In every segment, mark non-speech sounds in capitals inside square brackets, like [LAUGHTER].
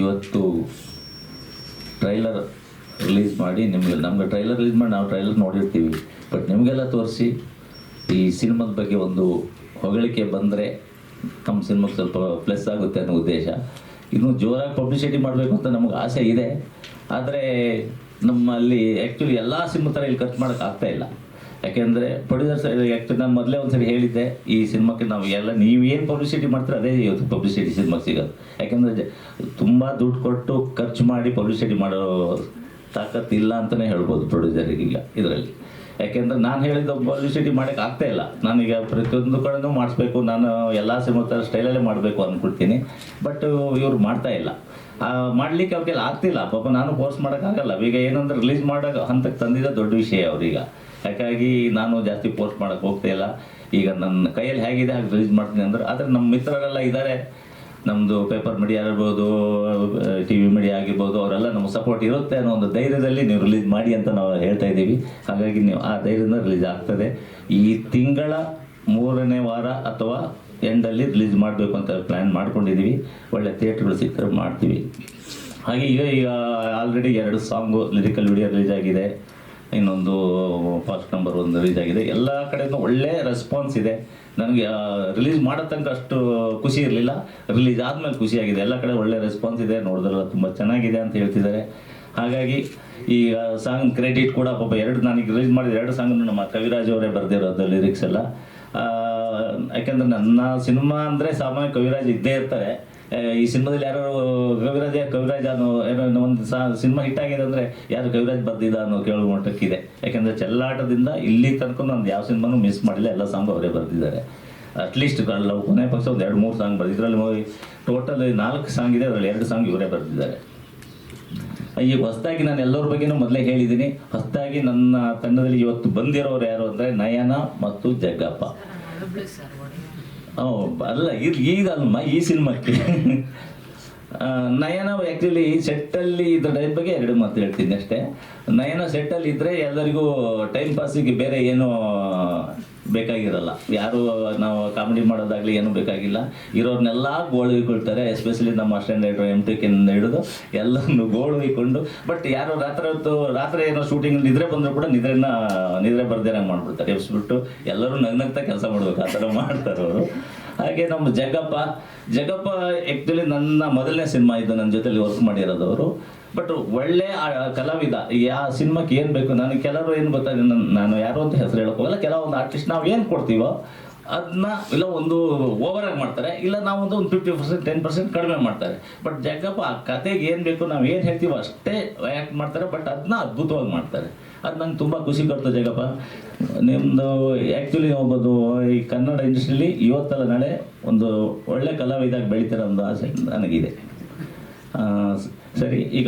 ಇವತ್ತು trailer release ಮಾಡಿ, ನಿಮಗೆ ನಮ್ಗೆ ಟ್ರೈಲರ್ ರಿಲೀಸ್ ಮಾಡಿ ನಾವು ಟ್ರೈಲರ್ ನೋಡಿರ್ತೀವಿ. ಬಟ್ ನಿಮಗೆಲ್ಲ ತೋರಿಸಿ ಈ ಸಿನಿಮಾದ ಬಗ್ಗೆ ಒಂದು ಹೊಗಳಿಕೆ ಬಂದರೆ ನಮ್ಮ ಸಿನಿಮಾಗೆ ಸ್ವಲ್ಪ ಪ್ಲಸ್ ಆಗುತ್ತೆ ಅನ್ನೋ ಉದ್ದೇಶ. ಇನ್ನು ಜೋರಾಗಿ ಪಬ್ಲಿಸಿಟಿ ಮಾಡಬೇಕು ಅಂತ ನಮಗೆ ಆಸೆ ಇದೆ. ಆದರೆ ನಮ್ಮಲ್ಲಿ ಆ್ಯಕ್ಚುಲಿ ಎಲ್ಲ ಸಿನಿಮಾ ಥರ ಇಲ್ಲಿ ಖರ್ಚು ಮಾಡೋಕ್ಕಾಗ್ತಾ ಇಲ್ಲ. ಯಾಕೆಂದರೆ ಪ್ರೊಡ್ಯೂಸರ್ ಆ್ಯಕ್ಚುಲಿ ನಾನು ಮೊದಲೇ ಒಂದ್ಸರಿ ಹೇಳಿದ್ದೆ, ಈ ಸಿನಿಮಾಕ್ಕೆ ನಾವು ಎಲ್ಲ, ನೀವೇನು ಪಬ್ಲಿಸಿಟಿ ಮಾಡ್ತೀರ, ಅದೇ ಇವತ್ತು ಪಬ್ಲಿಸಿಟಿ ಸಿನಿಮಾಗೆ ಸಿಗೋದು. ಯಾಕೆಂದರೆ ತುಂಬ ದುಡ್ಡು ಕೊಟ್ಟು ಖರ್ಚು ಮಾಡಿ ಪಬ್ಲಿಸಿಟಿ ಮಾಡೋ ತಾಕತ್ತು ಇಲ್ಲ ಅಂತಲೇ ಹೇಳ್ಬೋದು ಪ್ರೊಡ್ಯೂಸರಿಗೆ ಈಗ ಇದರಲ್ಲಿ. ಯಾಕೆಂದ್ರೆ ನಾನು ಹೇಳಿದ ಪಬ್ಲಿಸಿಟಿ ಮಾಡೋಕ್ಕೆ ಆಗ್ತಾ ಇಲ್ಲ. ನಾನೀಗ ಪ್ರತಿಯೊಂದು ಕಡೆನೂ ಮಾಡಿಸ್ಬೇಕು, ನಾನು ಎಲ್ಲ ಸಿನಿಮಾ ಥರ ಸ್ಟೈಲಲ್ಲೇ ಮಾಡಬೇಕು ಅಂದ್ಕೊಳ್ತೀನಿ ಬಟ್ ಇವ್ರು ಮಾಡ್ತಾ ಇಲ್ಲ. ಮಾಡ್ಲಿಕ್ಕೆ ಅವ್ರಿಗೆಲ್ಲ ಆಗ್ತಿಲ್ಲ. ಪಾಪ ನಾನು ಫೋರ್ಸ್ ಮಾಡೋಕ್ಕಾಗಲ್ಲ ಈಗ ಏನಂದ್ರೆ ರಿಲೀಸ್ ಮಾಡೋ ಹಂತಕ್ಕೆ ತಂದಿದ್ದ ದೊಡ್ಡ ವಿಷಯ ಅವ್ರೀಗ. ಯಾಕಾಗಿ ನಾನು ಜಾಸ್ತಿ ಪೋಸ್ಟ್ ಮಾಡೋಕ್ಕೆ ಹೋಗ್ತಾ ಇಲ್ಲ. ಈಗ ನನ್ನ ಕೈಯಲ್ಲಿ ಹೇಗಿದೆ ಹಾಗೆ ರಿಲೀಸ್ ಮಾಡ್ತೀನಿ ಅಂದ್ರೆ, ಆದರೆ ನಮ್ಮ ಮಿತ್ರರೆಲ್ಲ ಇದ್ದಾರೆ ನಮ್ಮದು ಪೇಪರ್ ಮೀಡಿಯಾ ಇರ್ಬೋದು ಟಿ ವಿ ಮೀಡಿಯಾ ಆಗಿರ್ಬೋದು, ಅವರೆಲ್ಲ ನಮ್ಮ ಸಪೋರ್ಟ್ ಇರುತ್ತೆ ಅನ್ನೋ ಒಂದು ಧೈರ್ಯದಲ್ಲಿ ನೀವು ರಿಲೀಸ್ ಮಾಡಿ ಅಂತ ನಾವು ಹೇಳ್ತಾ ಇದ್ದೀವಿ. ಹಾಗಾಗಿ ನೀವು ಆ ಧೈರ್ಯದಿಂದ ರಿಲೀಸ್ ಆಗ್ತದೆ. ಈ ತಿಂಗಳ ಮೂರನೇ ವಾರ ಅಥವಾ ಎಂಡಲ್ಲಿ ರಿಲೀಸ್ ಮಾಡಬೇಕು ಅಂತ ಪ್ಲ್ಯಾನ್ ಮಾಡ್ಕೊಂಡಿದ್ದೀವಿ. ಒಳ್ಳೆ ಥಿಯೇಟ್ರ್ಗಳು ಸಿಕ್ಕರೆ ಮಾಡ್ತೀವಿ. ಹಾಗೆ ಈಗ ಈಗ ಆಲ್ರೆಡಿ ಎರಡು ಸಾಂಗು ಲಿರಿಕಲ್ ವಿಡಿಯೋ ರಿಲೀಸ್ ಆಗಿದೆ. ಇನ್ನೊಂದು ಫಸ್ಟ್ ನಂಬರ್ ಒಂದು ರಿಲೀಸ್ ಆಗಿದೆ. ಎಲ್ಲ ಕಡೆಯೂ ಒಳ್ಳೆ ರೆಸ್ಪಾನ್ಸ್ ಇದೆ. ನನಗೆ ರಿಲೀಸ್ ಮಾಡೋ ತನಕ ಅಷ್ಟು ಖುಷಿ ಇರಲಿಲ್ಲ. ರಿಲೀಸ್ ಆದಮೇಲೆ ಖುಷಿಯಾಗಿದೆ ಎಲ್ಲ ಕಡೆ ಒಳ್ಳೆ ರೆಸ್ಪಾನ್ಸ್ ಇದೆ. ನೋಡಿದ್ರಲ್ಲ ತುಂಬ ಚೆನ್ನಾಗಿದೆ ಅಂತ ಹೇಳ್ತಿದ್ದಾರೆ. ಹಾಗಾಗಿ ಈ ಸಾಂಗ್ ಕ್ರೆಡಿಟ್ ಕೂಡ ಪಾಪ ಎರಡು, ನನಗೆ ರಿಲೀಸ್ ಮಾಡಿದ ಎರಡು ಸಾಂಗ್ ನಮ್ಮ ಕವಿರಾಜ್ ಅವರೇ ಬರೆದಿರೋದು ಲಿರಿಕ್ಸ್ ಎಲ್ಲ. ಯಾಕೆಂದ್ರೆ ನನ್ನ ಸಿನಿಮಾ ಅಂದರೆ ಸಾಮಾನ್ಯ ಕವಿರಾಜ್ ಇದ್ದೇ ಇರ್ತಾರೆ. ಈ ಸಿನಿಮಾದಲ್ಲಿ ಯಾರು ಕವಿರಾಜ ಕವಿರಾಜ್ ಅನ್ನೋ ಏನೋ ಒಂದು ಸಿನಿಮಾ ಹಿಟ್ ಆಗಿದೆ ಅಂದರೆ ಯಾರು ಕವಿರಾಜ್ ಬರ್ದಿದ ಅನ್ನೋ ಕೇಳುವ ಮಟ್ಟಕ್ಕಿದೆ ಯಾಕೆಂದರೆ ಚೆಲ್ಲಾಟದಿಂದ ಇಲ್ಲಿ ತನಕ ನಾನು ಯಾವ ಸಿನಿಮಾನು ಮಿಸ್ ಮಾಡಿಲ್ಲ, ಎಲ್ಲ ಸಾಂಗ್ ಅವರೇ ಬರೆದಿದ್ದಾರೆ. ಅಟ್ಲೀಸ್ಟ್ ಲವ್, ಕೊನೆ ಪಕ್ಷ ಒಂದು ಎರಡು, ಮೂರು ಸಾಂಗ್ ಬರೆದಿದ್ರಲ್ಲಿ ಟೋಟಲ್ ನಾಲ್ಕು ಸಾಂಗ್ ಇದೆ, ಅದರಲ್ಲಿ ಎರಡು ಸಾಂಗ್ ಇವರೇ ಬರ್ದಿದ್ದಾರೆ. ಈಗ ಹೊಸದಾಗಿ ನಾನು ಎಲ್ಲರ ಬಗ್ಗೆನೂ ಮೊದಲೇ ಹೇಳಿದ್ದೀನಿ ಹೊಸದಾಗಿ ನನ್ನ ತಂಡದಲ್ಲಿ ಇವತ್ತು ಬಂದಿರೋರು ಯಾರು ಅಂದರೆ ನಯನ ಮತ್ತು ಜಗ್ಗಪ್ಪ. ಅಲ್ಲ ಈಗ ಅಲ್ಮ ಈ ಸಿನಿಮಾಕ್ಕೆ ನಯನ ಆ್ಯಕ್ಚುಲಿ ಸೆಟ್ಟಲ್ಲಿ ಇದ್ರ ಟೈಪ್ ಬಗ್ಗೆ ಎರಡು ಮಾತು ಹೇಳ್ತೀನಿ ಅಷ್ಟೇ. ನಯನ ಸೆಟ್ಟಲ್ಲಿ ಇದ್ದರೆ ಎಲ್ಲರಿಗೂ ಟೈಮ್ ಪಾಸಿಗೆ ಬೇರೆ ಏನೂ ಬೇಕಾಗಿರಲ್ಲ. ಯಾರು ನಾವು ಕಾಮಿಡಿ ಮಾಡೋದಾಗಲಿ ಏನು ಬೇಕಾಗಿಲ್ಲ. ಇರೋರ್ನೆಲ್ಲ ಗೋಳು ಹೊಯ್ಕೊಳ್ತಾರೆ ಎಸ್ಪೆಷಲಿ ನಮ್ಮ ಅಸ್ಟೆಂಡ್ ಎಂ ಟಿ ಕೆನಿಂದ ಹಿಡಿದು ಎಲ್ಲನೂ ಗೋಳು ಬಟ್ ಯಾರು ರಾತ್ರಿ ಹೊತ್ತು, ರಾತ್ರಿ ಏನೋ ಶೂಟಿಂಗ್ ನಿದ್ರೆ ಬಂದರೂ ಕೂಡ ನಿದ್ರೆನ, ನಿದ್ರೆ ಬರ್ದೇನಂಗೆ ಮಾಡ್ಬಿಡ್ತಾರೆ. ಎಬ್ಸ್ಬಿಟ್ಟು ಎಲ್ಲರೂ ನಗ್ನಗ್ತಾ ಕೆಲಸ ಮಾಡ್ಬೇಕು, ಆ ಥರ ಮಾಡ್ತಾರೆ ಅವರು. ಹಾಗೆ ನಮ್ಮ ಜಗಪ್ಪ ಜಗಪ್ಪ ಆ್ಯಕ್ಚುಲಿ ನನ್ನ ಮೊದಲನೇ ಸಿನಿಮಾ ಇದ್ದು ನನ್ನ ಜೊತೆಲಿ ವರ್ಕ್ ಮಾಡಿರೋದು ಅವರು. ಬಟ್ ಒಳ್ಳೆ ಕಲಾವಿದ, ಯಾ ಸಿನಿಮಾಕ್ಕೆ ಏನು ಬೇಕು ನನಗೆ ಕೆಲವರು ಏನು ಗೊತ್ತಾಗ ನಾನು ಯಾರು ಅಂತ ಹೆಸರು ಹೇಳಕ್ ಹೋಗಲ್ಲ. ಕೆಲವೊಂದು ಆರ್ಟಿಸ್ಟ್ ನಾವು ಏನು ಕೊಡ್ತೀವೋ ಅದನ್ನ ಇಲ್ಲ ಒಂದು ಓವರ್ ಆಗಿ ಮಾಡ್ತಾರೆ. ಇಲ್ಲ ನಾವು ಒಂದು ಫಿಫ್ಟಿ ಪರ್ಸೆಂಟ್ ಟೆನ್ ಪರ್ಸೆಂಟ್ ಕಡಿಮೆ ಮಾಡ್ತಾರೆ. ಬಟ್ ಜಗ್ಗಪ್ಪ, ಆ ಕತೆಗೆ ಏನು ಬೇಕು, ನಾವು ಏನು ಹೇಳ್ತೀವೋ ಅಷ್ಟೇ ಆ್ಯಕ್ಟ್ ಮಾಡ್ತಾರೆ. ಬಟ್ ಅದನ್ನ ಅದ್ಭುತವಾಗಿ ಮಾಡ್ತಾರೆ. ಅದು ನಂಗೆ ತುಂಬ ಖುಷಿ ಕೊಡ್ತದೆ ಜಗಪ್ಪ ನಿಮ್ಮದು ಆ್ಯಕ್ಚುಲಿ ಒಬ್ಬದು ಈ ಕನ್ನಡ ಇಂಡಸ್ಟ್ರಿಲಿ ಇವತ್ತಲ್ಲ ನಾಳೆ ಒಂದು ಒಳ್ಳೆ ಕಲಾವಿದಾಗಿ ಬೆಳೀತಾರೆ ಒಂದು ಆಸೆ ನನಗಿದೆ. ಸರಿ, ಈಗ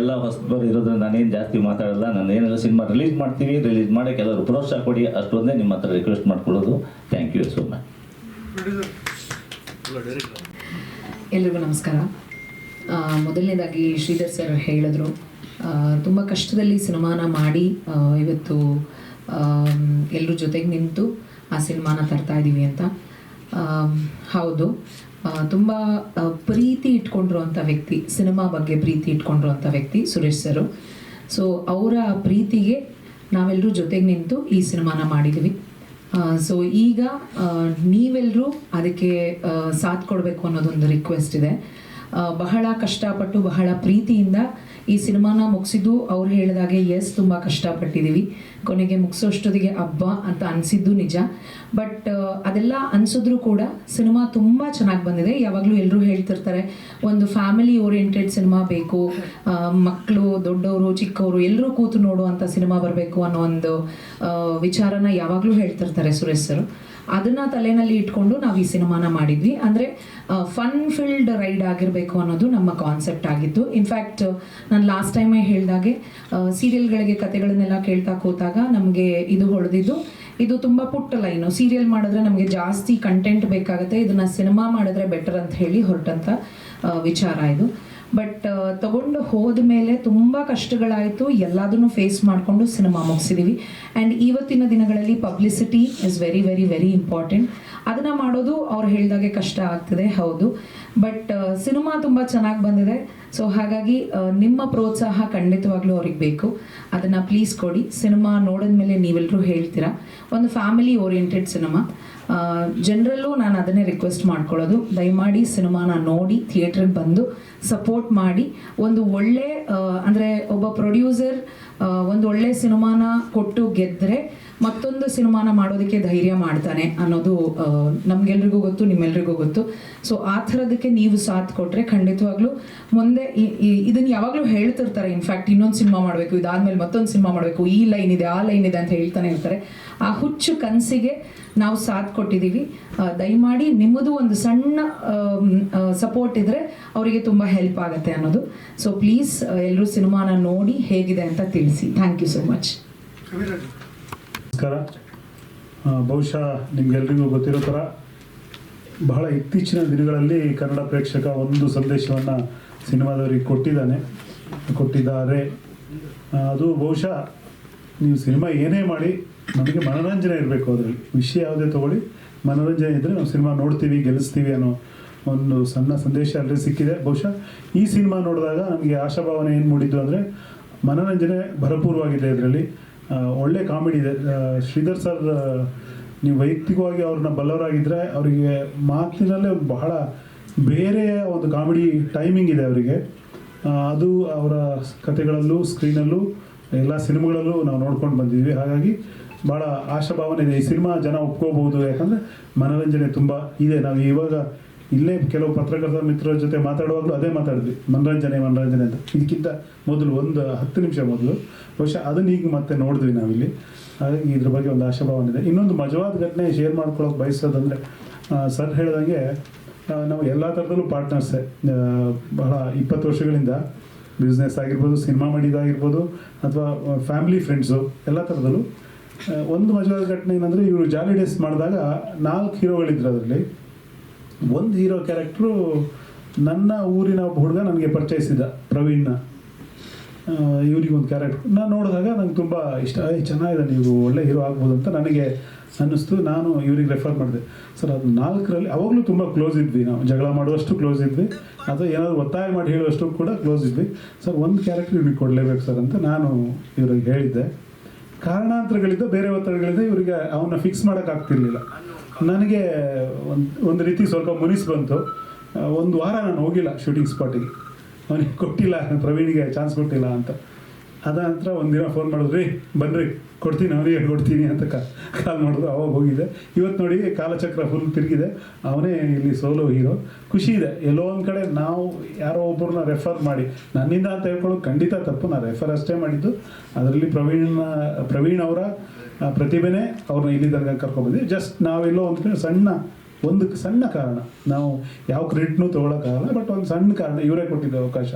ಎಲ್ಲ ಹೊಸಬರು ಇರೋದ್ರಿಂದ ನಾನೇನು ಜಾಸ್ತಿ ಮಾತಾಡಲ್ಲ, ನಾನು ಏನೆಲ್ಲ ಸಿನಿಮಾ ರಿಲೀಸ್ ಮಾಡ್ತೀವಿ ರಿಲೀಸ್ ಮಾಡೋಕ್ಕೆ ಎಲ್ಲರೂ ಪ್ರೋತ್ಸಾಹ ಕೊಡಿ, ಅಷ್ಟೊಂದೇ ನಿಮ್ಮ ಹತ್ರ ರಿಕ್ವೆಸ್ಟ್ ಮಾಡ್ಕೊಳ್ಳೋದು. ಥ್ಯಾಂಕ್ ಯು ಸೋ ಮಚ್ ಎಲ್ರಿಗೂ ನಮಸ್ಕಾರ. ಮೊದಲನೇದಾಗಿ ಶ್ರೀಧರ್ ಸರ್ ಹೇಳಿದ್ರು ತುಂಬ ಕಷ್ಟದಲ್ಲಿ ಸಿನಿಮಾನ ಮಾಡಿ ಇವತ್ತು ಎಲ್ಲರ ಜೊತೆಗೆ ನಿಂತು ಆ ಸಿನಿಮಾನ ತರ್ತಾ ಇದ್ದೀವಿ ಅಂತ. ಹೌದು. ತುಂಬ ಪ್ರೀತಿ ಇಟ್ಕೊಂಡಿರುವಂಥ ವ್ಯಕ್ತಿ, ಸಿನಿಮಾ ಬಗ್ಗೆ ಪ್ರೀತಿ ಇಟ್ಕೊಂಡಿರುವಂಥ ವ್ಯಕ್ತಿ ಸುರೇಶ್ ಸರು. ಸೊ ಅವರ ಪ್ರೀತಿಗೆ ನಾವೆಲ್ಲರೂ ಜೊತೆಗೆ ನಿಂತು ಈ ಸಿನಿಮಾನ ಮಾಡಿದ್ವಿ. ಸೊ ಈಗ ನೀವೆಲ್ಲರೂ ಅದಕ್ಕೆ ಸಾಥ್ ಕೊಡಬೇಕು ಅನ್ನೋದೊಂದು ರಿಕ್ವೆಸ್ಟ್ ಇದೆ. ಬಹಳ ಕಷ್ಟಪಟ್ಟು, ಬಹಳ ಪ್ರೀತಿಯಿಂದ ಈ ಸಿನಿಮಾನ ಮುಗಿಸಿದ್ದು. ಅವ್ರು ಹೇಳಿದಾಗೆ ಎಸ್ ತುಂಬ ಕಷ್ಟಪಟ್ಟಿದ್ದೀವಿ. ಕೊನೆಗೆ ಮುಗಿಸೋಷ್ಟೊತ್ತಿಗೆ ಹಬ್ಬ ಅಂತ ಅನಿಸಿದ್ದು ನಿಜ. ಬಟ್ ಅದೆಲ್ಲ ಅನಿಸಿದ್ರು ಕೂಡ ಸಿನಿಮಾ ತುಂಬ ಚೆನ್ನಾಗಿ ಬಂದಿದೆ. ಯಾವಾಗಲೂ ಎಲ್ಲರೂ ಹೇಳ್ತಿರ್ತಾರೆ, ಒಂದು ಫ್ಯಾಮಿಲಿ ಓರಿಯೆಂಟೆಡ್ ಸಿನಿಮಾ ಬೇಕು. ಮಕ್ಕಳು ದೊಡ್ಡವರು, ಚಿಕ್ಕವರು ಎಲ್ಲರೂ ಕೂತು ನೋಡುವಂಥ ಸಿನಿಮಾ ಬರಬೇಕು ಅನ್ನೋ ಒಂದು ವಿಚಾರನ ಯಾವಾಗಲೂ ಹೇಳ್ತಿರ್ತಾರೆ ಸುರೇಶ್ ಸರ್. ಅದನ್ನ ತಲೆನಲ್ಲಿ ಇಟ್ಕೊಂಡು ನಾವು ಈ ಸಿನಿಮಾನ ಮಾಡಿದ್ವಿ. ಅಂದರೆ ಫನ್ ಫಿಲ್ಡ್ ರೈಡ್ ಆಗಿರಬೇಕು ಅನ್ನೋದು ನಮ್ಮ ಕಾನ್ಸೆಪ್ಟ್ ಆಗಿತ್ತು. ಇನ್ಫ್ಯಾಕ್ಟ್ ನಾನು ಲಾಸ್ಟ್ ಟೈಮೇ ಹೇಳಿದಾಗೆ ಸೀರಿಯಲ್ಗಳಿಗೆ ಕತೆಗಳನ್ನೆಲ್ಲ ಕೇಳ್ತಾ ಕೂತಾಗ ನಮಗೆ ಇದು ಹೊಡೆದಿದ್ದು, ಇದು ತುಂಬ ಪುಟ್ಟ ಲೈನು ಸೀರಿಯಲ್ ಮಾಡಿದ್ರೆ ನಮಗೆ ಜಾಸ್ತಿ ಕಂಟೆಂಟ್ ಬೇಕಾಗುತ್ತೆ, ಇದನ್ನ ಸಿನಿಮಾ ಮಾಡಿದ್ರೆ ಬೆಟರ್ ಅಂತ ಹೇಳಿ ಹೊರಟಂತ ವಿಚಾರ ಇದು. ಬಟ್ ತಗೊಂಡು ಹೋದ ಮೇಲೆ ತುಂಬ ಕಷ್ಟಗಳಾಯಿತು. ಎಲ್ಲದನ್ನು ಫೇಸ್ ಮಾಡಿಕೊಂಡು ಸಿನಿಮಾ ಮುಗಿಸಿದೀವಿ. ಆ್ಯಂಡ್ ಇವತ್ತಿನ ದಿನಗಳಲ್ಲಿ publicity is very very very important ಅದನ್ನ ಮಾಡೋದು ಅವ್ರು ಹೇಳಿದಾಗೆ ಕಷ್ಟ ಆಗ್ತಿದೆ, ಹೌದು. ಬಟ್ ಸಿನಿಮಾ ತುಂಬ ಚೆನ್ನಾಗಿ ಬಂದಿದೆ. ಸೊ ಹಾಗಾಗಿ ನಿಮ್ಮ ಪ್ರೋತ್ಸಾಹ ಖಂಡಿತವಾಗ್ಲೂ ಅವ್ರಿಗೆ ಬೇಕು. ಅದನ್ನ ಪ್ಲೀಸ್ ಕೊಡಿ. ಸಿನಿಮಾ ನೋಡಿದ್ಮೇಲೆ ನೀವೆಲ್ಲರೂ ಹೇಳ್ತೀರಾ? ಒಂದು ಫ್ಯಾಮಿಲಿ ಓರಿಯೆಂಟೆಡ್ ಸಿನಿಮಾ. ಜನರಲ್ಲೂ ನಾನು ಅದನ್ನೇ ರಿಕ್ವೆಸ್ಟ್ ಮಾಡ್ಕೊಳ್ಳೋದು. ದಯಮಾಡಿ ಸಿನಿಮಾನ ನೋಡಿ ಥಿಯೇಟ್ರಿಗೆ ಬಂದು ಸಪೋರ್ಟ್ ಮಾಡಿ. ಒಂದು ಒಳ್ಳೆ ಅಂದರೆ ಅಂದ್ರೆ ಒಬ್ಬ ಪ್ರೊಡ್ಯೂಸರ್ ಒಂದು ಒಳ್ಳೆ ಸಿನಿಮಾನ ಕೊಟ್ಟು ಗೆದ್ದರೆ ಮತ್ತೊಂದು ಸಿನಿಮಾನ ಮಾಡೋದಕ್ಕೆ ಧೈರ್ಯ ಮಾಡ್ತಾನೆ ಅನ್ನೋದು ನಮ್ಗೆಲ್ರಿಗೂ ಗೊತ್ತು, ನಿಮ್ಮೆಲ್ರಿಗೂ ಗೊತ್ತು. ಸೊ ಆ ಥರದಕ್ಕೆ ನೀವು ಸಾಥ್ ಕೊಟ್ರೆ ಖಂಡಿತವಾಗ್ಲೂ ಮುಂದೆ ಇದನ್ನ ಯಾವಾಗಲೂ ಹೇಳ್ತಿರ್ತಾರೆ. ಇನ್ಫ್ಯಾಕ್ಟ್ ಇನ್ನೊಂದು ಸಿನಿಮಾ ಮಾಡಬೇಕು, ಇದಾದ್ಮೇಲೆ ಮತ್ತೊಂದು ಸಿನಿಮಾ ಮಾಡಬೇಕು, ಈ ಲೈನ್ ಇದೆ, ಆ ಲೈನ್ ಇದೆ ಅಂತ ಹೇಳ್ತಾನೆ ಇರ್ತಾರೆ. ಆ ಹುಚ್ಚು ಕನಸಿಗೆ ನಾವು ಸಾಥ್ ಕೊಟ್ಟಿದ್ದೀವಿ ದಯಮಾಡಿ ನಿಮ್ಮದು ಒಂದು ಸಣ್ಣ ಸಪೋರ್ಟ್ ಇದ್ರೆ ಅವರಿಗೆ ತುಂಬ ಹೆಲ್ಪ್ ಆಗುತ್ತೆ ಅನ್ನೋದು. ಸೊ ಪ್ಲೀಸ್ ಎಲ್ಲರೂ ಸಿನಿಮಾನ ನೋಡಿ ಹೇಗಿದೆ ಅಂತ ತಿಳಿಸಿ. ಥ್ಯಾಂಕ್ ಯು ಸೋ ಮಚ್ ನಮಸ್ಕಾರ. ಬಹುಶಃ ನಿಮ್ಗೆಲ್ರಿಗೂ ಗೊತ್ತಿರೋ ಥರ ಬಹಳ ಇತ್ತೀಚಿನ ದಿನಗಳಲ್ಲಿ ಕನ್ನಡ ಪ್ರೇಕ್ಷಕ ಒಂದು ಸಂದೇಶವನ್ನು ಸಿನಿಮಾದವರಿಗೆ ಕೊಟ್ಟಿದ್ದಾನೆ. ಕೊಟ್ಟಿದ್ದಾರೆ. ಅದು ಬಹುಶಃ ನೀವು ಸಿನಿಮಾ ಏನೇ ಮಾಡಿ ನಮಗೆ ಮನೋರಂಜನೆ ಇರಬೇಕು ಅದರಲ್ಲಿ. ವಿಷಯ ಯಾವುದೇ ತಗೊಳ್ಳಿ, ಮನೋರಂಜನೆ ಇದ್ದರೆ ನಾವು ಸಿನಿಮಾ ನೋಡ್ತೀವಿ, ಗೆಲ್ಲಿಸ್ತೀವಿ ಅನ್ನೋ ಒಂದು ಸಣ್ಣ ಸಂದೇಶ ಅಲ್ಲಿ ಸಿಕ್ಕಿದೆ. ಬಹುಶಃ ಈ ಸಿನಿಮಾ ನೋಡಿದಾಗ ನಮಗೆ ಆಶಾಭಾವನೆ ಏನು ಮೂಡಿದ್ದು ಅಂದರೆ ಮನೋರಂಜನೆ ಭರಪೂರ್ವಾಗಿದೆ ಇದರಲ್ಲಿ. ಒಳ್ಳೆ ಕಾಮಿಡಿ ಇದೆ. ಶ್ರೀಧರ್ ಸರ್ ನೀವು ವೈಯಕ್ತಿಕವಾಗಿ ಅವ್ರನ್ನ ಬಲ್ಲವರಾಗಿದ್ದರೆ ಅವರಿಗೆ ಮಾತಿನಲ್ಲೇ ಬಹಳ ಬೇರೆ ಒಂದು ಕಾಮಿಡಿ ಟೈಮಿಂಗ್ ಇದೆ ಅವರಿಗೆ. ಅದು ಅವರ ಕತೆಗಳಲ್ಲೂ ಸ್ಕ್ರೀನಲ್ಲೂ ಎಲ್ಲ ಸಿನಿಮಾಗಳಲ್ಲೂ ನಾವು ನೋಡ್ಕೊಂಡು ಬಂದಿದ್ವಿ ಹಾಗಾಗಿ ಭಾಳ ಆಶಾಭಾವನೆ ಇದೆ. ಈ ಸಿನಿಮಾ ಜನ ಒಪ್ಕೋಬಹುದು. ಯಾಕಂದರೆ ಮನೋರಂಜನೆ ತುಂಬ ಇದೆ. ನಾವು ಇವಾಗ ಇಲ್ಲೇ ಕೆಲವು ಪತ್ರಕರ್ತರ ಮಿತ್ರರ ಜೊತೆ ಮಾತಾಡುವಾಗಲೂ ಅದೇ ಮಾತಾಡಿದ್ವಿ. ಮನರಂಜನೆ ಮನರಂಜನೆ ಅಂತ. ಇದಕ್ಕಿಂತ ಮೊದಲು ಒಂದು ಹತ್ತು ನಿಮಿಷ ಮೊದಲು. ಬಹುಶಃ ಅದನ್ನ ಈಗ ಮತ್ತೆ ನೋಡಿದ್ವಿ ನಾವಿಲ್ಲಿ. ಇದ್ರ ಬಗ್ಗೆ ಒಂದು ಆಶಾಭಾವನೆ ಇದೆ ಇನ್ನೊಂದು ಮಜವಾದ ಘಟನೆ ಶೇರ್ ಮಾಡ್ಕೊಳ್ಳೋಕೆ ಬಯಸೋದಂದರೆ ಸರ್ ಹೇಳಿದಂಗೆ ನಾವು ಎಲ್ಲ ಥರದಲ್ಲೂ ಪಾರ್ಟ್ನರ್ಸೇ ಬಹಳ ಇಪ್ಪತ್ತು ವರ್ಷಗಳಿಂದ ಬಿಸ್ನೆಸ್ ಆಗಿರ್ಬೋದು ಸಿನಿಮಾ ಮಾಡಿದಾಗಿರ್ಬೋದು ಅಥವಾ ಫ್ಯಾಮಿಲಿ ಫ್ರೆಂಡ್ಸು ಎಲ್ಲ ಥರದಲ್ಲೂ ಒಂದು ಮಜವಾದ ಘಟನೆ ಏನಂದರೆ ಇವರು ಜಾಲಿ ಡೇಸ್ ಮಾಡಿದಾಗ ನಾಲ್ಕು ಹೀರೋಗಳಿದ್ರು ಅದರಲ್ಲಿ. ಒಂದು ಹೀರೋ ಕ್ಯಾರೆಕ್ಟ್ರು ನನ್ನ ಊರಿನ ಒಬ್ಬ ಹುಡುಗ ನನಗೆ ಪರಿಚಯಿಸಿದ ಪ್ರವೀಣ್ನ. ಇವ್ರಿಗೆ ಒಂದು ಕ್ಯಾರೆಕ್ಟ್ರ್. ನಾನು ನೋಡಿದಾಗ ನಂಗೆ ತುಂಬ ಇಷ್ಟ. ಚೆನ್ನಾಗಿದೆ, ನೀವು ಒಳ್ಳೆ ಹೀರೋ ಆಗ್ಬೋದು ಅಂತ ನನಗೆ ಅನ್ನಿಸ್ತು. ನಾನು ಇವ್ರಿಗೆ ರೆಫರ್ ಮಾಡಿದೆ. ಸರ್, ಅದು ನಾಲ್ಕರಲ್ಲಿ ಅವಾಗಲೂ ತುಂಬ ಕ್ಲೋಸ್ ಇದ್ವಿ ನಾವು. ಜಗಳ ಮಾಡುವಷ್ಟು ಕ್ಲೋಸ್ ಇದ್ವಿ. ಅಥವಾ ಏನಾದರೂ ಒತ್ತಾಯ ಮಾಡಿ ಹೇಳುವಷ್ಟು ಕೂಡ ಕ್ಲೋಸ್ ಇದ್ವಿ. ಸರ್, ಒಂದು ಕ್ಯಾರೆಕ್ಟರ್ ಇವ್ರಿಗೆ ಕೊಡಲೇಬೇಕು ಸರ್ ಅಂತ ನಾನು ಇವ್ರಿಗೆ ಹೇಳಿದ್ದೆ. ಕಾರಣಾಂತರಗಳಿದ್ದ, ಬೇರೆ ಒತ್ತಡಗಳಿದ್ದ, ಇವರಿಗೆ ಅವನ್ನ ಫಿಕ್ಸ್ ಮಾಡೋಕ್ಕಾಗ್ತಿರ್ಲಿಲ್ಲ. ನನಗೆ ಒಂದು ಒಂದು ರೀತಿ ಸ್ವಲ್ಪ ಮುನಿಸ್ ಬಂತು. ಒಂದು ವಾರ ನಾನು ಹೋಗಿಲ್ಲ ಶೂಟಿಂಗ್ ಸ್ಪಾಟಿಗೆ ಅವನಿಗೆ ಕೊಟ್ಟಿಲ್ಲ, ಪ್ರವೀಣಿಗೆ ಚಾನ್ಸ್ ಕೊಟ್ಟಿಲ್ಲ ಅಂತ. ಅದ ನಂತರ ಒಂದಿನ ಫೋನ್ ಮಾಡಿದ್ರಿ ಬನ್ರಿ, ಕೊಡ್ತೀನಿ, ಅವನಿಗೆ ಕೊಡ್ತೀನಿ ಅಂತ ಕಾಲ್ ಮಾಡಿದ್ರು, ಅವಾಗ ಹೋಗಿದ್ದೆ ಇವತ್ತು ನೋಡಿ, ಕಾಲಚಕ್ರ ಫುಲ್ ತಿರುಗಿದೆ. ಅವನೇ ಇಲ್ಲಿ ಸೋಲೋ ಹೀರೋ ಖುಷಿ ಇದೆ. ಎಲ್ಲೋ ಒಂದು ಕಡೆ ನಾವು ಯಾರೋ ಒಬ್ಬರನ್ನ ರೆಫರ್ ಮಾಡಿ, ನನ್ನಿಂದ ಅಂತ ಹೇಳ್ಕೊಳ್ಳೋದು ಖಂಡಿತ ತಪ್ಪು. ನಾನು ರೆಫರ್ ಅಷ್ಟೇ ಮಾಡಿದ್ದು. ಅದರಲ್ಲಿ ಪ್ರವೀಣ್ನ, ಪ್ರವೀಣ್ ಅವರ ಪ್ರತಿಭೆನೇ ಅವ್ರನ್ನ ಇಲ್ಲಿ ತನಕ ಕರ್ಕೊಂಡ್ಬಂದ್ವಿ ಜಸ್ಟ್ ನಾವೆಲ್ಲೋ ಒಂದು ಸಣ್ಣ ಒಂದು ಸಣ್ಣ ಕಾರಣ. ನಾವು ಯಾವ ಕ್ರೆಡಿಟ್ನೂ ತೊಗೊಳಕ್ಕಾಗಲ್ಲ ಬಟ್ ಒಂದು ಸಣ್ಣ ಕಾರಣ. ಇವರೇ ಕೊಟ್ಟಿದ್ದ ಅವಕಾಶ.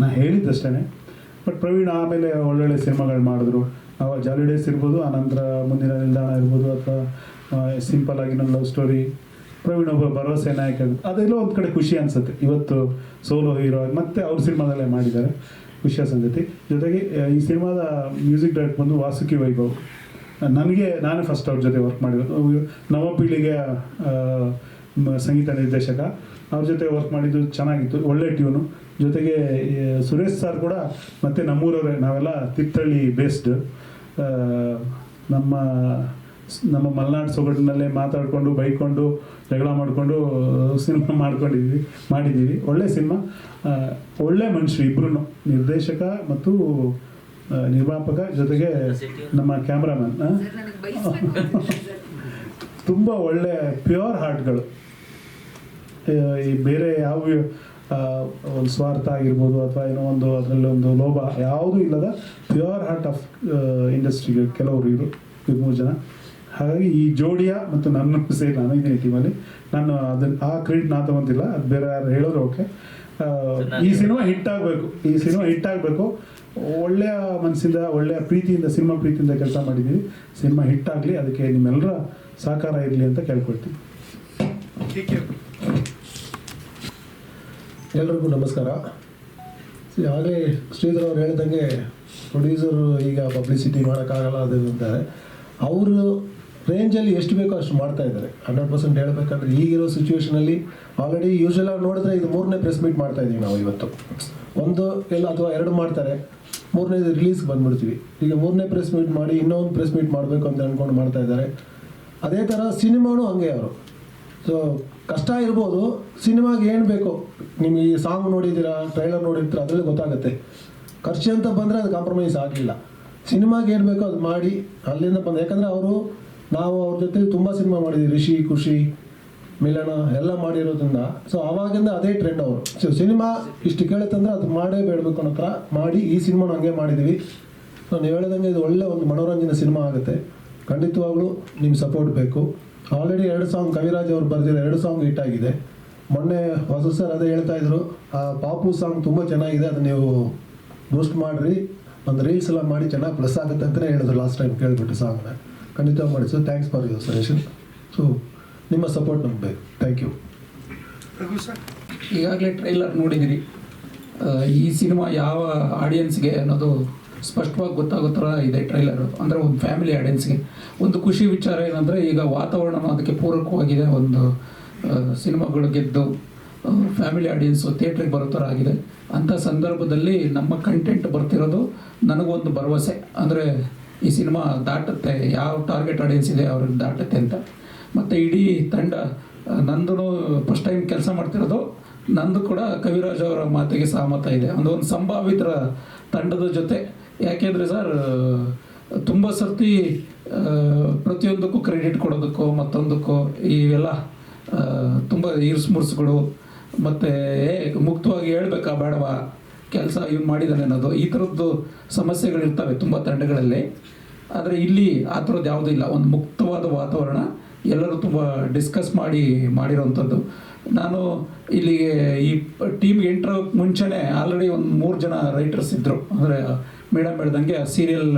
ನಾ ಹೇಳಿದ್ದಷ್ಟೇ ಬಟ್ ಪ್ರವೀಣ್ ಆಮೇಲೆ ಒಳ್ಳೊಳ್ಳೆ ಸಿನಿಮಾಗಳು ಮಾಡಿದ್ರು. ನಾವು ಜಾಲಿ ಡೇಸ್ ಇರ್ಬೋದು, ಆನಂತರ ಮುಂದಿನ ನಿಲ್ದಾಣ ಇರ್ಬೋದು, ಅಥವಾ ಸಿಂಪಲ್ ಆಗಿ ನನ್ನ ಲವ್ ಸ್ಟೋರಿ ಪ್ರವೀಣ್ ಒಬ್ಬ ಭರವಸೆ ನಾಯಕ. ಅದೆಲ್ಲ ಒಂದು ಕಡೆ ಖುಷಿ ಅನ್ಸುತ್ತೆ. ಇವತ್ತು ಸೋಲೋ ಹೀರೋ ಮತ್ತೆ ಅವ್ರ ಸಿನಿಮಾದಲ್ಲೇ ಮಾಡಿದ್ದಾರೆ. ಖುಷಿಯ ಸಂಗತಿ. ಜೊತೆಗೆ ಈ ಸಿನಿಮಾದ ಮ್ಯೂಸಿಕ್ ಡೈರೆಕ್ಟ್ ಬಂದು ವಾಸುಕಿ ವೈಭವ್. ನನಗೆ, ನಾನು ಫಸ್ಟ್ ಅವ್ರ ಜೊತೆ ವರ್ಕ್ ಮಾಡಿರೋದು. ನವ ಪೀಳಿಗೆಯ ಸಂಗೀತ ನಿರ್ದೇಶಕ. ಅವ್ರ ಜೊತೆ ವರ್ಕ್ ಮಾಡಿದ್ದು ಚೆನ್ನಾಗಿತ್ತು. ಒಳ್ಳೆ ಟ್ಯೂನು ಜೊತೆಗೆ ಸುರೇಶ್ ಸರ್ ಕೂಡ ಮತ್ತು ನಮ್ಮೂರವರೇ. ನಾವೆಲ್ಲ ತಿತ್ತಳ್ಳಿ ಬೇಸ್ಡ್ ನಮ್ಮ ನಮ್ಮ ಮಲೆನಾಡು ಸೊಗಡಿನಲ್ಲೇ ಮಾತಾಡಿಕೊಂಡು, ಬೈಕೊಂಡು, ಜಗಳ ಮಾಡಿಕೊಂಡು, ಸಿನಿಮಾ ಮಾಡ್ಕೊಂಡಿದ್ವಿ, ಮಾಡಿದ್ದೀವಿ. ಒಳ್ಳೆ ಸಿನಿಮಾ. ಒಳ್ಳೆ ಮನುಷ್ಯರು ಇಬ್ರು ನಿರ್ದೇಶಕ ಮತ್ತು ನಿರ್ಮಾಪಕ ಜೊತೆಗೆ ನಮ್ಮ ಕ್ಯಾಮ್ರಾಮನ್ ತುಂಬ ಒಳ್ಳೆ ಪ್ಯೂರ್ ಹಾರ್ಟ್ಗಳು. ಈ ಬೇರೆ ಯಾವ ಒಂದು ಸ್ವಾರ್ಥ ಆಗಿರ್ಬೋದು ಅಥವಾ ಏನೋ ಒಂದು ಅದರಲ್ಲಿ ಒಂದು ಲೋಭ ಯಾವುದೂ ಇಲ್ಲದ ಪ್ಯೂರ್ ಹಾರ್ಟ್ ಆಫ್ ಇಂಡಸ್ಟ್ರಿಗೆ ಕೆಲವರು ಇರು ಇವ್ರು ಮೂರು ಜನ. ಹಾಗಾಗಿ ಈ ಜೋಡಿಯ ಮತ್ತು ನನ್ನ ಸೇರಿ ನಾನು ಇದ್ದೀನಿ ಟೀಮಲ್ಲಿ ನಾನು ಅದನ್ನ ಆ ಕ್ರೆಡಿಟ್ ನಾ ತಗೊಂತಿಲ್ಲ ಅದು ಬೇರೆ ಯಾರು ಹೇಳಿದ್ರು ಓಕೆ ಈ ಸಿನಿಮಾ ಹಿಟ್ ಆಗಬೇಕು ಈ ಸಿನಿಮಾ ಹಿಟ್ ಆಗಬೇಕು. ಒಳ್ಳೆಯ ಮನಸ್ಸಿಂದ, ಒಳ್ಳೆಯ ಪ್ರೀತಿಯಿಂದ, ಸಿನಿಮಾ ಪ್ರೀತಿಯಿಂದ ಕೆಲಸ ಮಾಡಿದ್ದೀವಿ. ಸಿನಿಮಾ ಹಿಟ್ ಆಗಲಿ, ಅದಕ್ಕೆ ನಿಮ್ಮೆಲ್ಲರ ಸಹಕಾರ ಇರಲಿ ಅಂತ ಕೇಳ್ಕೊಳ್ತೀನಿ ಎಲ್ರಿಗೂ ನಮಸ್ಕಾರ. ಆಗಲೇ ಶ್ರೀಧರ್ ಅವ್ರು ಹೇಳ್ದಂಗೆ ಪ್ರೊಡ್ಯೂಸರು ಈಗ ಪಬ್ಲಿಸಿಟಿ ಮಾಡೋಕ್ಕಾಗಲ್ಲ, ಅದು ಅಂತಾರೆ. ಅವರು ರೇಂಜಲ್ಲಿ ಎಷ್ಟು ಬೇಕೋ ಅಷ್ಟು ಮಾಡ್ತಾ ಇದ್ದಾರೆ. ಹಂಡ್ರೆಡ್ ಪರ್ಸೆಂಟ್ ಹೇಳಬೇಕಂದ್ರೆ ಈಗಿರೋ ಸಿಚುವೇಶನಲ್ಲಿ ಆಲ್ರೆಡಿ ಯೂಶಲ್ ಆಗಿ ನೋಡಿದ್ರೆ ಇದು ಮೂರನೇ ಪ್ರೆಸ್ ಮೀಟ್ ಮಾಡ್ತಾ ಇದ್ದೀವಿ ನಾವು ಇವತ್ತು. ಒಂದು ಎಲ್ಲ ಅಥವಾ ಎರಡು ಮಾಡ್ತಾರೆ. ಮೂರನೇ ರಿಲೀಸ್ ಬಂದ್ಬಿಡ್ತೀವಿ. ಈಗ ಮೂರನೇ ಪ್ರೆಸ್ ಮೀಟ್ ಮಾಡಿ ಇನ್ನೊಂದು ಪ್ರೆಸ್ ಮೀಟ್ ಮಾಡಬೇಕು ಅಂತ ಅಂದ್ಕೊಂಡು ಮಾಡ್ತಾ ಇದ್ದಾರೆ. ಅದೇ ಥರ ಸಿನಿಮಾನು ಹಂಗೆ ಅವರು. ಸೊ ಕಷ್ಟ ಇರ್ಬೋದು, ಸಿನಿಮಾಗೆ ಏನು ಬೇಕು? ನಿಮಗೆ ಈ ಸಾಂಗ್ ನೋಡಿದ್ದೀರಾ ಟ್ರೈಲರ್ ನೋಡಿರ್ತೀರ, ಅದರಲ್ಲಿ ಗೊತ್ತಾಗುತ್ತೆ. ಖರ್ಚು ಅಂತ ಬಂದರೆ ಅದು ಕಾಂಪ್ರಮೈಸ್ ಆಗಲಿಲ್ಲ. ಸಿನಿಮಾಗೆ ಏನು ಬೇಕೋ ಅದು ಮಾಡಿ, ಅಲ್ಲಿಂದ ಬಂದು ಯಾಕಂದರೆ ಅವರು, ನಾವು ಅವ್ರ ಜೊತೆ ತುಂಬ ಸಿನಿಮಾ ಮಾಡಿದ್ದೀವಿ ರಿಷಿ, ಖುಷಿ. ಮಿಲನ ಎಲ್ಲ ಮಾಡಿರೋದ್ರಿಂದ ಸೊ ಅವಾಗಿಂದ ಅದೇ ಟ್ರೆಂಡ್ ಅವರು. ಸೊ ಸಿನಿಮಾ ಇಷ್ಟು ಕೇಳುತ್ತಂದ್ರೆ ಅದು ಮಾಡೇ ಬೇಡಬೇಕು ಅನ್ನೋ ಥರ ಮಾಡಿ ಈ ಸಿನಿಮಾನ ಹಂಗೆ ಮಾಡಿದ್ದೀವಿ ಸೊ ನೀವು ಹೇಳಿದಂಗೆ ಇದು ಒಳ್ಳೆ ಒಂದು ಮನೋರಂಜನೆ ಸಿನಿಮಾ ಆಗುತ್ತೆ. ಖಂಡಿತವಾಗ್ಲೂ ನಿಮ್ಮ ಸಪೋರ್ಟ್ ಬೇಕು. ಆಲ್ರೆಡಿ ಎರಡು ಸಾಂಗ್ ಕವಿರಾಜ್ ಅವರು ಬರೆದಿರೋ ಎರಡು ಸಾಂಗ್ ಹಿಟ್ ಆಗಿದೆ. ಮೊನ್ನೆ ಹೊಸ ಸರ್ ಅದೇ ಹೇಳ್ತಾ ಇದ್ರು, ಆ ಪಾಪು ಸಾಂಗ್ ತುಂಬ ಚೆನ್ನಾಗಿದೆ ಅದು ನೀವು ಬೂಸ್ಟ್ ಮಾಡಿರಿ. ಒಂದು ರೀಲ್ಸ್ ಎಲ್ಲ ಮಾಡಿ ಚೆನ್ನಾಗಿ ಪ್ಲಸ್ ಆಗುತ್ತೆ ಅಂತಲೇ ಹೇಳಿದ್ರು ಲಾಸ್ಟ್ ಟೈಮ್ ಕೇಳಿಬಿಟ್ಟು ಸಾಂಗ್ನ ಖಂಡಿತವಾಗಿ ಮಾಡಿ. Sir thanks for your suggestion so ನಿಮ್ಮ ಸಪೋರ್ಟ್ ನಮ್ಗೆ ಬೇಕು. ಥ್ಯಾಂಕ್ ಯು ಈಗಾಗಲೇ ಟ್ರೈಲರ್ ನೋಡಿದಿರಿ. ಈ ಸಿನಿಮಾ ಯಾವ ಆಡಿಯನ್ಸ್ಗೆ ಅನ್ನೋದು ಸ್ಪಷ್ಟವಾಗಿ ಗೊತ್ತಾಗೋ ಥರ ಇದೆ ಟ್ರೈಲರು ಅಂದರೆ ಒಂದು ಫ್ಯಾಮಿಲಿ ಆಡಿಯನ್ಸ್ಗೆ ಒಂದು ಖುಷಿ ವಿಚಾರ ಏನಂದರೆ ಈಗ ವಾತಾವರಣನೂ ಅದಕ್ಕೆ ಪೂರಕವಾಗಿದೆ. ಒಂದು ಸಿನಿಮಾಗಳು ಗೆದ್ದು ಫ್ಯಾಮಿಲಿ ಆಡಿಯನ್ಸು ಥಿಯೇಟ್ರಿಗೆ ಬರೋ ಥರ ಆಗಿದೆ. ಅಂಥ ಸಂದರ್ಭದಲ್ಲಿ ನಮ್ಮ ಕಂಟೆಂಟ್ ಬರ್ತಿರೋದು ನನಗೊಂದು ಭರವಸೆ. ಅಂದರೆ ಈ ಸಿನಿಮಾ ದಾಟುತ್ತೆ. ಯಾವ ಟಾರ್ಗೆಟ್ ಆಡಿಯನ್ಸ್ ಇದೆ ಅವ್ರಿಗೆ ದಾಟುತ್ತೆ ಅಂತ. ಮತ್ತು ಇಡೀ ತಂಡ ನಂದು ಫಸ್ಟ್ ಟೈಮ್ ಕೆಲಸ ಮಾಡ್ತಿರೋದು. ನಂದು ಕೂಡ ಕವಿರಾಜ್ ಅವರ ಮಾತಿಗೆ ಸಹಮತ ಇದೆ. ಒಂದು ಒಂದು ಸಂಭಾವಿತರ ತಂಡದ ಜೊತೆ. ಯಾಕೆಂದರೆ ಸರ್ ತುಂಬ ಸರ್ತಿ ಪ್ರತಿಯೊಂದಕ್ಕೂ ಕ್ರೆಡಿಟ್ ಕೊಡೋದಕ್ಕೋ, ಮತ್ತೊಂದಕ್ಕೋ ಇವೆಲ್ಲ ತುಂಬ ಇರ್ಸ್ ಮುರ್ಸ್ಗಳು. ಮತ್ತು ಮುಕ್ತವಾಗಿ ಹೇಳ್ಬೇಕಾ ಬೇಡವಾ? ಕೆಲಸ ಇವ್ನು ಮಾಡಿದ್ದಾನೆ ಅನ್ನೋದು. ಈ ಥರದ್ದು ಸಮಸ್ಯೆಗಳಿರ್ತವೆ ತುಂಬ ತಂಡಗಳಲ್ಲಿ. ಆದರೆ ಇಲ್ಲಿ ಆ ಥರದ್ದು ಯಾವುದೂ ಇಲ್ಲ. ಒಂದು ಮುಕ್ತವಾದ ವಾತಾವರಣ ಎಲ್ಲರೂ ತುಂಬ ಡಿಸ್ಕಸ್ ಮಾಡಿ ಮಾಡಿರೋವಂಥದ್ದು ನಾನು ಇಲ್ಲಿಗೆ ಈ ಟೀಮ್ಗೆ ಎಂಟ್ರ ಮುಂಚೆನೇ ಆಲ್ರೆಡಿ ಒಂದು ಮೂರು ಜನ ರೈಟರ್ಸ್ ಇದ್ದರು ಅಂದರೆ ಮೇಡಮ್ ಹೇಳ್ದಂಗೆ ಸೀರಿಯಲ್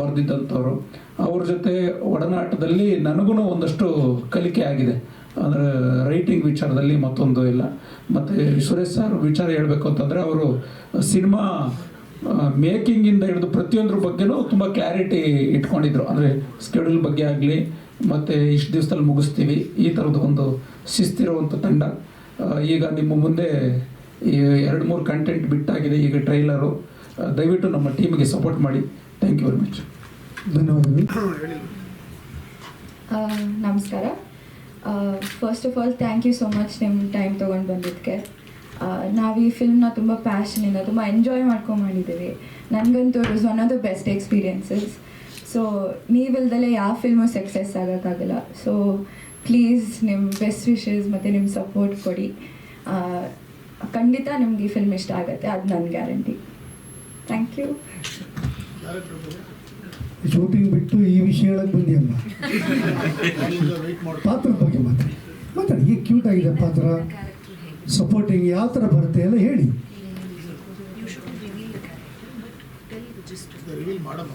ಬರೆದಿದ್ದಂಥವ್ರು. ಅವ್ರ ಜೊತೆ ಒಡನಾಟದಲ್ಲಿ ನನಗೂ ಒಂದಷ್ಟು ಕಲಿಕೆ ಆಗಿದೆ. ಅಂದರೆ ರೈಟಿಂಗ್ ವಿಚಾರದಲ್ಲಿ ಮತ್ತೊಂದು ಇಲ್ಲ. ಮತ್ತು ಸುರೇಶ್ ಸರ್ ವಿಚಾರ ಹೇಳಬೇಕು ಅಂತಂದರೆ, ಅವರು ಸಿನಿಮಾ ಮೇಕಿಂಗಿಂದ ಹಿಡಿದು ಪ್ರತಿಯೊಂದ್ರ ಬಗ್ಗೆನೂ ತುಂಬ ಕ್ಲಾರಿಟಿ ಇಟ್ಕೊಂಡಿದ್ರು. ಅಂದರೆ ಸ್ಕೆಡ್ಯೂಲ್ ಬಗ್ಗೆ ಆಗಲಿ ಮತ್ತು ಇಷ್ಟು ದಿವಸದಲ್ಲಿ ಮುಗಿಸ್ತೀವಿ. ಈ ಥರದ ಒಂದು ಶಿಸ್ತಿರುವಂಥ ತಂಡ. ಈಗ ನಿಮ್ಮ ಮುಂದೆ ಈ ಎರಡು ಮೂರು ಕಂಟೆಂಟ್ ಬಿಟ್ಟಾಗಿದೆ ಈಗ ಟ್ರೈಲರು ದಯವಿಟ್ಟು ನಮ್ಮ ಟೀಮಿಗೆ ಸಪೋರ್ಟ್ ಮಾಡಿ. ಥ್ಯಾಂಕ್ ಯು ವೆರಿ ಮಚ್ ಧನ್ಯವಾದಗಳು. ಆ, ನಮಸ್ಕಾರ. First of all thank you so much ನಿಮ್ಮ ಟೈಮ್ ತೊಗೊಂಡು ಬಂದಿದ್ದಕ್ಕೆ ನಾವು ಈ ಫಿಲ್ಮ್ನ ತುಂಬ ಪ್ಯಾಷನಿಂದ ತುಂಬ ಎಂಜಾಯ್ ಮಾಡ್ಕೊಂಡು ಮಾಡಿದ್ದೀವಿ ನನಗಂತೂ it is one of the best experiences so ನೀವಿಲ್ದಲೇ ಯಾವ ಫಿಲ್ಮು ಸಕ್ಸಸ್ ಆಗೋಕ್ಕಾಗಲ್ಲ. ಸೊ ಪ್ಲೀಸ್ ನಿಮ್ಮ ಬೆಸ್ಟ್ ವಿಶಸ್ ಮತ್ತು ನಿಮ್ಮ ಸಪೋರ್ಟ್ ಕೊಡಿ. ಖಂಡಿತ ನಿಮ್ಗೆ ಈ ಫಿಲ್ಮ್ ಇಷ್ಟ ಆಗುತ್ತೆ. ಅದು ನನ್ನ ಗ್ಯಾರಂಟಿ ಥ್ಯಾಂಕ್ ಯು ಶೂಟಿಂಗ್ ಬಿಟ್ಟು ಈ ವಿಷಯ ಹೇಳಕ್ ಅಮ್ಮ ಪಾತ್ರದ ಬಗ್ಗೆ ಮಾತ್ರ ಮಾತಾಡಿ. ಈಗ ಕ್ಯೂಟ್ ಆಗಿದೆ ಪಾತ್ರ? ಸಪೋರ್ಟಿಂಗ್ ಯಾವ ಥರ ಬರುತ್ತೆ ಎಲ್ಲ ಹೇಳಿ. ಮಾಡಮ್ಮ.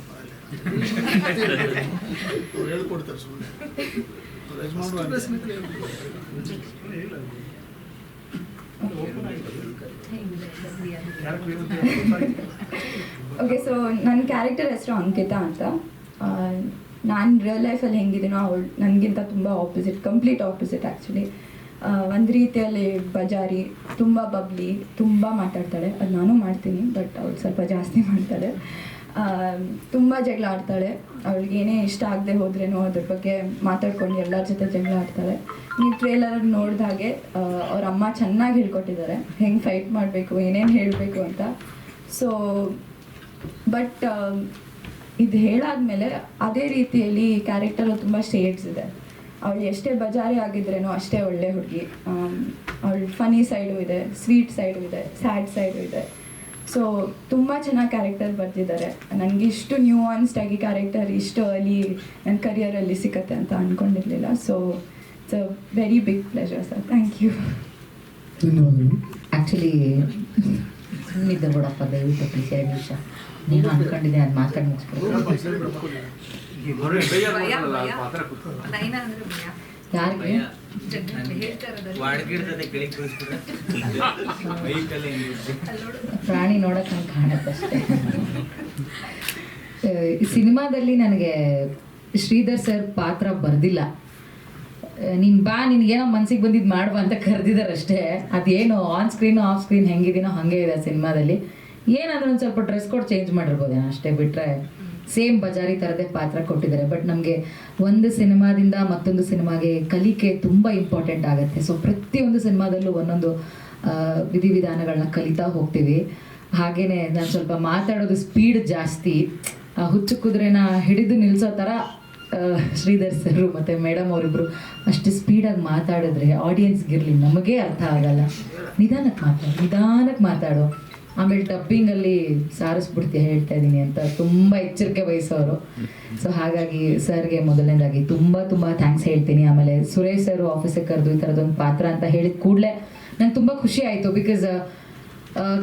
ಹೇಳ್ಕೊಡ್ತಾರೆ ಸುಮ್ಮನೆ ಓಕೆ ಸೊ ನನ್ನ ಕ್ಯಾರೆಕ್ಟರ್ ಹೆಸರು ಅಂಕಿತಾ ಅಂತ. ನಾನು ರಿಯಲ್ ಲೈಫಲ್ಲಿ ಹೆಂಗಿದ್ದೀನೋ ಅವಳು ನನಗಿಂತ ತುಂಬ ಆಪೋಸಿಟ್ ಕಂಪ್ಲೀಟ್ ಆಪೋಸಿಟ್ ಆ್ಯಕ್ಚುಲಿ ಒಂದು ರೀತಿಯಲ್ಲಿ ಬಜಾರಿ, ತುಂಬ ಬಬ್ಲಿ ತುಂಬ ಮಾತಾಡ್ತಾಳೆ. ಅದು ನಾನು ಮಾಡ್ತೀನಿ ಬಟ್ ಅವಳು ಸ್ವಲ್ಪ ಜಾಸ್ತಿ [LAUGHS] ಮಾಡ್ತಾಳೆ. ತುಂಬ ಜಗಳ ಆಡ್ತಾಳೆ. ಅವಳಿಗೆ ಏನೇ ಇಷ್ಟ ಆಗದೆ ಹೋದ್ರೇನೋ ಅದ್ರ ಬಗ್ಗೆ ಮಾತಾಡ್ಕೊಂಡು ಎಲ್ಲರ ಜೊತೆ ಜಗಳ ಆಡ್ತಾಳೆ. ನೀವು ಟ್ರೇಲರ್ ನೋಡಿದ ಹಾಗೆ ಅವ್ರ ಅಮ್ಮ ಚೆನ್ನಾಗಿ ಹೇಳ್ಕೊಟ್ಟಿದ್ದಾರೆ. ಹೆಂಗೆ ಫೈಟ್ ಮಾಡಬೇಕು, ಏನೇನು ಹೇಳಬೇಕು ಅಂತ. ಸೊ ಬಟ್ ಇದು ಹೇಳಾದ್ಮೇಲೆ ಅದೇ ರೀತಿಯಲ್ಲಿ ಕ್ಯಾರೆಕ್ಟರ್ ತುಂಬ ಸ್ಟೇಟ್ಸ್ ಇದೆ. ಅವಳು ಎಷ್ಟೇ ಬಜಾರಿ ಆಗಿದ್ರೇನೋ ಅಷ್ಟೇ ಒಳ್ಳೆ ಹುಡುಗಿ. ಅವಳು ಫನಿ ಸೈಡು ಇದೆ ಸ್ವೀಟ್ ಸೈಡು ಇದೆ ಸ್ಯಾಡ್ ಸೈಡು ಇದೆ. ಸೊ ತುಂಬ ಚೆನ್ನಾಗಿ ಕ್ಯಾರೆಕ್ಟರ್ ಬರ್ತಿದ್ದಾರೆ ನನಗೆ ಇಷ್ಟು ನ್ಯೂಆನ್ಸ್ಡ್ ಆಗಿ ಕ್ಯಾರೆಕ್ಟರ್ ಇಷ್ಟು ಅಲ್ಲಿ ನನ್ನ ಕರಿಯರಲ್ಲಿ ಸಿಕ್ಕತ್ತೆ ಅಂತ ಅಂದ್ಕೊಂಡಿರಲಿಲ್ಲ so it's a very big pleasure sir thank you ಧನ್ಯವಾದಗಳು. ಆ್ಯಕ್ಚುಲಿ ಸುಮ್ಮನಿದ್ದ ಬಿಡಪ್ಪ ದಯವಿಟ್ಟು ಪ್ಲೀಸ್ ಎರಡು ನಿಮಿಷ. ನೀನು ಅಂದ್ಕೊಂಡಿದ್ದೆ ಅದು ಮಾತಾಡಿ ಮುಗಿಸ್ಬಿಡು. ಯಾರಿಗೆ? ಪ್ರಾಣಿ ನೋಡಕ್ ನಂಗೆ ಕಾಣುತ್ತೆ ಅಷ್ಟೇ. ಈ ಸಿನಿಮಾದಲ್ಲಿ ನನಗೆ ಶ್ರೀಧರ್ ಸರ್ ಪಾತ್ರ ಬರ್ದಿಲ್ಲ. ನೀನ್ ಬಾ ನಿನ್ಗೇನೋ ಮನ್ಸಿಗೆ ಬಂದಿದ್ ಮಾಡುವ ಅಂತ ಕರೆದಿದಾರಷ್ಟೇ ಅಷ್ಟೇ. ಅದೇನು ಆನ್ ಸ್ಕ್ರೀನ್ ಆಫ್ ಸ್ಕ್ರೀನ್ ಹೆಂಗಿದೀನೋ ಹಂಗೆ ಇದೆ ಸಿನಿಮಾದಲ್ಲಿ. ಏನಾದ್ರೂ ಒಂದು ಸ್ವಲ್ಪ ಡ್ರೆಸ್ ಕೋಡ್ ಚೇಂಜ್ ಮಾಡಿರ್ಬೋದೇನೋ ಅಷ್ಟೇ ಬಿಟ್ಟರೆ ಸೇಮ್ ಬಜಾರಿ ಥರದೇ ಪಾತ್ರ ಕೊಟ್ಟಿದ್ದಾರೆ. ಬಟ್ ನಮಗೆ ಒಂದು ಸಿನಿಮಾದಿಂದ ಮತ್ತೊಂದು ಸಿನಿಮಾಗೆ ಕಲಿಕೆ ತುಂಬ ಇಂಪಾರ್ಟೆಂಟ್ ಆಗುತ್ತೆ. ಸೊ ಪ್ರತಿಯೊಂದು ಸಿನಿಮಾದಲ್ಲೂ ಒಂದೊಂದು ವಿಧಿವಿಧಾನಗಳನ್ನ ಕಲಿತಾ ಹೋಗ್ತೀವಿ. ಹಾಗೇನೆ ನಾನು ಸ್ವಲ್ಪ ಮಾತಾಡೋದು ಸ್ಪೀಡ್ ಜಾಸ್ತಿ. ಹುಚ್ಚು ಕುದುರೆನ ಹಿಡಿದು ನಿಲ್ಸೋ ಥರ ಶ್ರೀಧರ್ ಸರ್ ಮತ್ತು ಮೇಡಮ್ ಅವರಿಬ್ರು ಅಷ್ಟು ಸ್ಪೀಡಾಗಿ ಮಾತಾಡಿದ್ರೆ ಆಡಿಯನ್ಸ್ಗಿರಲಿ ನಮಗೇ ಅರ್ಥ ಆಗಲ್ಲ. ನಿಧಾನಕ್ಕೆ ಮಾತಾಡು ನಿಧಾನಕ್ಕೆ ಮಾತಾಡು. ಆಮೇಲೆ ಡಬ್ಬಿಂಗಲ್ಲಿ ಸಾರಿಸ್ಬಿಡ್ತೀಯ ಹೇಳ್ತಾ ಇದ್ದೀನಿ ಅಂತ ತುಂಬ ಎಚ್ಚರಿಕೆ ವಹಿಸೋರು. ಸೊ ಹಾಗಾಗಿ ಸರ್ಗೆ ಮೊದಲನೇದಾಗಿ ತುಂಬ ತುಂಬ ಥ್ಯಾಂಕ್ಸ್ ಹೇಳ್ತೀನಿ. ಆಮೇಲೆ ಸುರೇಶ್ ಸರ್ ಆಫೀಸಿಗೆ ಕರೆದು ಈ ಥರದೊಂದು ಪಾತ್ರ ಅಂತ ಹೇಳಿದ ಕೂಡಲೇ ನಂಗೆ ತುಂಬ ಖುಷಿ ಆಯಿತು ಬಿಕಾಸ್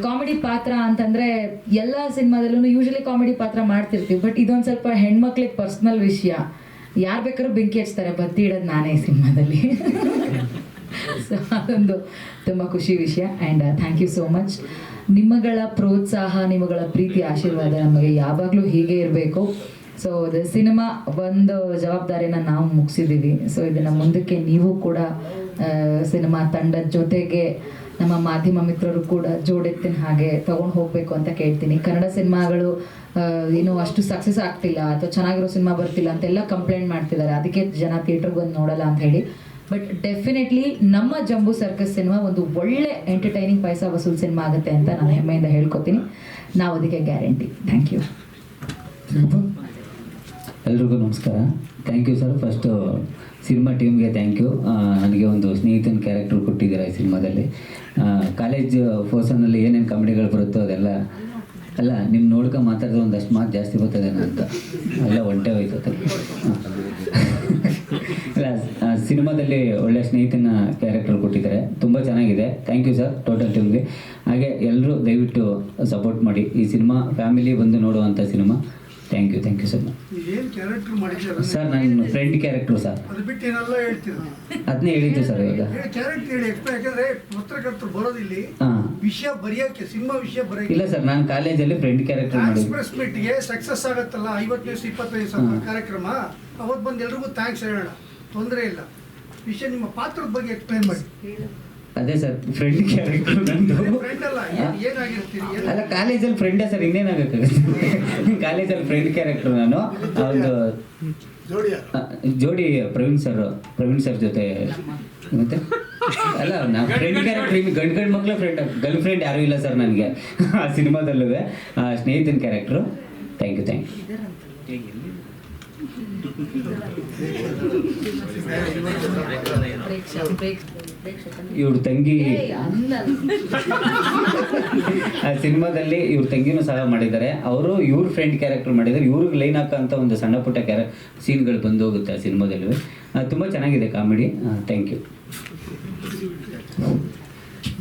ಕಾಮಿಡಿ ಪಾತ್ರ ಅಂತಂದ್ರೆ ಎಲ್ಲ ಸಿನಿಮಾದಲ್ಲೂ ಯೂಶಲಿ ಕಾಮಿಡಿ ಪಾತ್ರ ಮಾಡ್ತಿರ್ತೀವಿ. ಬಟ್ ಇದೊಂದು ಸ್ವಲ್ಪ ಹೆಣ್ಮಕ್ಳಿಗೆ ಪರ್ಸ್ನಲ್ ವಿಷಯ. ಯಾರು ಬೇಕಾದ್ರೂ ಬೆಂಕಿ ಹಚ್ತಾರೆ. ಬತ್ತಿ ಇಡೋದು ನಾನೇ ಸಿನಿಮಾದಲ್ಲಿ. [LAUGHS] ಸೊ ಅದೊಂದು ತುಂಬ ಖುಷಿ ವಿಷಯ and thank you so much ನಿಮ್ಮಗಳ ಪ್ರೋತ್ಸಾಹ, ನಿಮ್ಮಗಳ ಪ್ರೀತಿ, ಆಶೀರ್ವಾದ ನಮಗೆ ಯಾವಾಗಲೂ ಹೀಗೆ ಇರಬೇಕು. ಸೊ ಸಿನಿಮಾ ಒಂದು ಜವಾಬ್ದಾರಿನ ನಾವು ಮುಗಿಸಿದ್ದೀವಿ. ಸೊ ಇದನ್ನು ಮುಂದಕ್ಕೆ ನೀವು ಕೂಡ ಸಿನಿಮಾ ತಂಡದ ಜೊತೆಗೆ ನಮ್ಮ ಮಾಧ್ಯಮ ಮಿತ್ರರು ಕೂಡ ಜೋಡೆತ್ತಿನ ಹಾಗೆ ತಗೊಂಡು ಹೋಗಬೇಕು ಅಂತ ಕೇಳ್ತೀನಿ. ಕನ್ನಡ ಸಿನಿಮಾಗಳು ಏನು ಅಷ್ಟು ಸಕ್ಸಸ್ ಆಗ್ತಿಲ್ಲ ಅಥವಾ ಚೆನ್ನಾಗಿರೋ ಸಿನಿಮಾ ಬರ್ತಿಲ್ಲ ಅಂತೆಲ್ಲ ಕಂಪ್ಲೇಂಟ್ ಮಾಡ್ತಿದ್ದಾರೆ. ಅದಕ್ಕೆ ಜನ ಥಿಯೇಟ್ರಿಗೆ ಬಂದು ನೋಡಲ್ಲ ಅಂತ ಹೇಳಿ. ಬಟ್ ಡೆಫಿನೆಟ್ಲಿ ನಮ್ಮ ಜಂಬೂ ಸರ್ಕಸ್ ಸಿನಿಮಾ ಒಂದು ಒಳ್ಳೆ ಎಂಟರ್ಟೈನಿಂಗ್ ಪೈಸಾ ವಸೂಲ್ ಸಿನಿಮಾ ಆಗುತ್ತೆ ಅಂತ ನಾನು ಹೆಮ್ಮೆಯಿಂದ ಹೇಳ್ಕೊತೀನಿ. ನಾವು ಅದಕ್ಕೆ ಗ್ಯಾರಂಟಿ ಥ್ಯಾಂಕ್ ಯು ಎಲ್ರಿಗೂ ನಮಸ್ಕಾರ. Thank you sir first cinema ಟೀಮ್ಗೆ ಥ್ಯಾಂಕ್ ಯು ನನಗೆ ಒಂದು ಸ್ನೇಹಿತನ ಕ್ಯಾರೆಕ್ಟರ್ ಕೊಟ್ಟಿದ್ದೀರಾ ಈ ಸಿನಿಮಾದಲ್ಲಿ ಕಾಲೇಜ್ ಫೋರ್ಸನ್ನಲ್ಲಿ ಏನೇನು ಕಾಮಿಡಿಗಳು ಬರುತ್ತೋ ಅದೆಲ್ಲ, ಅಲ್ಲ ನಿಮ್ಮ ನೋಡ್ಕೊ ಮಾತಾಡಿದ್ರೆ ಒಂದಷ್ಟು ಮಾತು ಜಾಸ್ತಿ ಬರ್ತದೇನೋ ಅಂತ ಎಲ್ಲ ಒಂಟೆ ಹೋಯ್ತು ಅದು. ಸಿನಿಮಾದಲ್ಲಿ ಒಳ್ಳೆ ಸ್ನೇಹಿತನ ಕ್ಯಾರೆಕ್ಟರ್ ಕೊಟ್ಟಿದ್ದಾರೆ. ತುಂಬ ಚೆನ್ನಾಗಿದೆ. ಥ್ಯಾಂಕ್ ಯು ಸರ್ ಟೋಟಲ್ ಟೀಮ್ಗೆ ಹಾಗೆ ಎಲ್ಲರೂ ದಯವಿಟ್ಟು ಸಪೋರ್ಟ್ ಮಾಡಿ. ಈ ಸಿನಿಮಾ ಫ್ಯಾಮಿಲಿ ಬಂದು ನೋಡುವಂಥ cinema. Thank you thank you sir sir ನಾನು ಫ್ರೆಂಡ್ ಕ್ಯಾರೆಕ್ಟರ್ ಸರ್ ಅದನ್ನೇ ಹೇಳಿದ್ದೆ ಸರ್ ಇವಾಗ. ವಿಷಯ ಬರೆಯೋಕೆ ಸಿನಿಮಾ ವಿಷಯ ಬರೆಯಕ್ಕೆ ಇಲ್ಲ ಸರ್ ನಾನು ಕಾಲೇಜಲ್ಲಿ ಫ್ರೆಂಡ್ ಕ್ಯಾರೆಕ್ಟರ್ ಎಕ್ಸ್ಪ್ರೆಸ್ ಮೀಟ್ಗೆ ಸಕ್ಸಸ್ ಆಗತ್ತಲ್ಲ? ಐವತ್ತು ದಿವಸ ಇಪ್ಪತ್ತೈದು ಕಾರ್ಯಕ್ರಮ? ಅವತ್ತು ಬಂದು ಎಲ್ರಿಗೂ ಥ್ಯಾಂಕ್ಸ್ ಹೇಳೋಣ. ತೊಂದರೆ ಇಲ್ಲ. ವಿಷಯ ನಿಮ್ಮ ಪಾತ್ರದ ಬಗ್ಗೆ ಎಕ್ಸ್ಪ್ಲೈನ್ ಮಾಡಿ. ಅದೇ ಸರ್ ಫ್ರೆಂಡ್ ಕ್ಯಾರೆಕ್ಟರ್ ನಂದು. ಫ್ರೆಂಡ್ ಅಲ್ಲ ಏನ್- ಏನಾಗಿರ್ತೀರಿ ಏನ್- ಅಲ್ಲ ಕಾಲೇಜಲ್ಲಿ ಫ್ರೆಂಡೇ ಸರ್ ಇನ್ನೇನಾಗಕ್ಕಾಗುತ್ತೆ? ಕಾಲೇಜಲ್ಲಿ ಫ್ರೆಂಡ್ ಕ್ಯಾರೆಕ್ಟರ್ ನಾನು ಒಂದು ಆ, ಜೋಡಿ ಪ್ರವೀಣ್ ಸರ್ ಪ್ರವೀಣ್ ಸರ್ ಜೊತೆ. ಮತ್ತೆ? ಅಲ್ಲ ನಾ ಫ್ರೆಂಡ್ ಕ್ಯಾರೆಕ್ಟರ್ ಇನ್ನು ಗಂಡು ಗಂಡು ಮಕ್ಕಳೇ ಫ್ರೆಂಡ್ ಗರ್ಲ್ ಫ್ರೆಂಡ್ ಯಾರೂ ಇಲ್ಲ ಸರ್ ನನಗೆ. ಆ ಸಿನಿಮಾದಲ್ಲೂ. ಸ್ನೇಹಿತನ character thank you thank you ಇವ್ರ ತಂಗಿ ಆ ಸಿನಿಮಾದಲ್ಲಿ ಇವ್ರ ತಂಗಿನೂ ಸಹ ಮಾಡಿದ್ದಾರೆ. ಅವರು ಇವ್ರ ಫ್ರೆಂಡ್ ಕ್ಯಾರೆಕ್ಟರ್ ಮಾಡಿದ್ದಾರೆ. ಇವ್ರಿಗೆ ಲೈನ್ ಹಾಕೋಂಥ ಒಂದು ಸಣ್ಣ ಪುಟ್ಟ ಕ್ಯಾರೆ ಸೀನ್ಗಳು ಬಂದು ಹೋಗುತ್ತೆ ಆ ಸಿನಿಮಾದಲ್ಲಿ. ತುಂಬ ಚೆನ್ನಾಗಿದೆ ಕಾಮಿಡಿ. ಥ್ಯಾಂಕ್ ಯು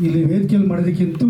ಇಲ್ಲಿ ವೇದಿಕೆಯಲ್ಲಿ ಮಾಡೋದಕ್ಕಿಂತ